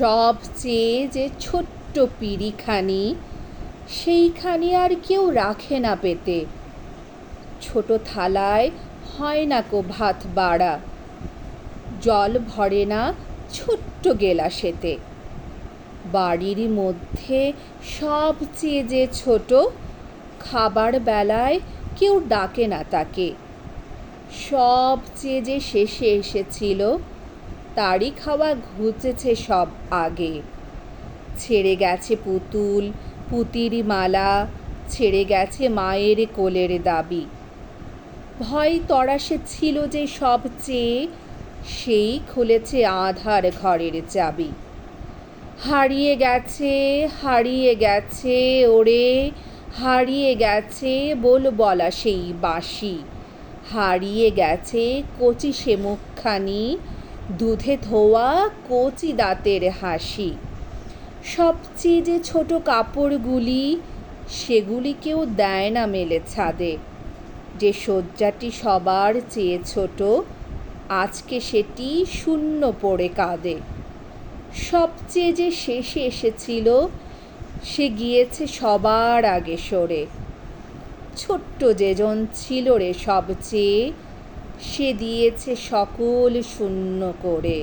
সবচেয়ে যে ছোট্ট পিড়িখানি, সেইখানি আর কেউ রাখে না পেতে। ছোট থালায় হয় না কো ভাত বাড়া। জল ভরে না ছোট্ট গেলাসেতে। বাড়ির মধ্যে সবচেয়ে যে ছোট, খাবার বেলায় কেউ ডাকে না তাকে। সবচেয়ে যে শেষে এসেছিল তারই খাওয়া ঘুচেছে সব আগে। ছেড়ে গেছে পুতুল, পুতির মালা, ছেড়ে গেছে মায়ের কোলের দাবি। ভয় তরাসে ছিল যে সবচেয়ে সেই খুলেছে আধার ঘরের চাবি। হারিয়ে গেছে হারিয়ে গেছে ওরে, হারিয়ে গেছে বল বলা সেই বাঁশি। হারিয়ে গেছে কচি সে মুখখানি দুধে ধোয়া কচি দাঁতের হাসি। সবচেয়ে যে ছোট কাপড়গুলি সেগুলি কেউ দেয় না মেলে ছাদে। যে শয্যাটি সবার চেয়ে ছোট, আজকে সেটি শূন্য পড়ে কাঁদে। সবচেয়ে যে শেষে এসেছিল, সে গিয়েছে সবার আগে সরে। ছোট্ট যেজন ছিল রে সবচেয়ে সে দিয়েছে সকল শূন্য করে।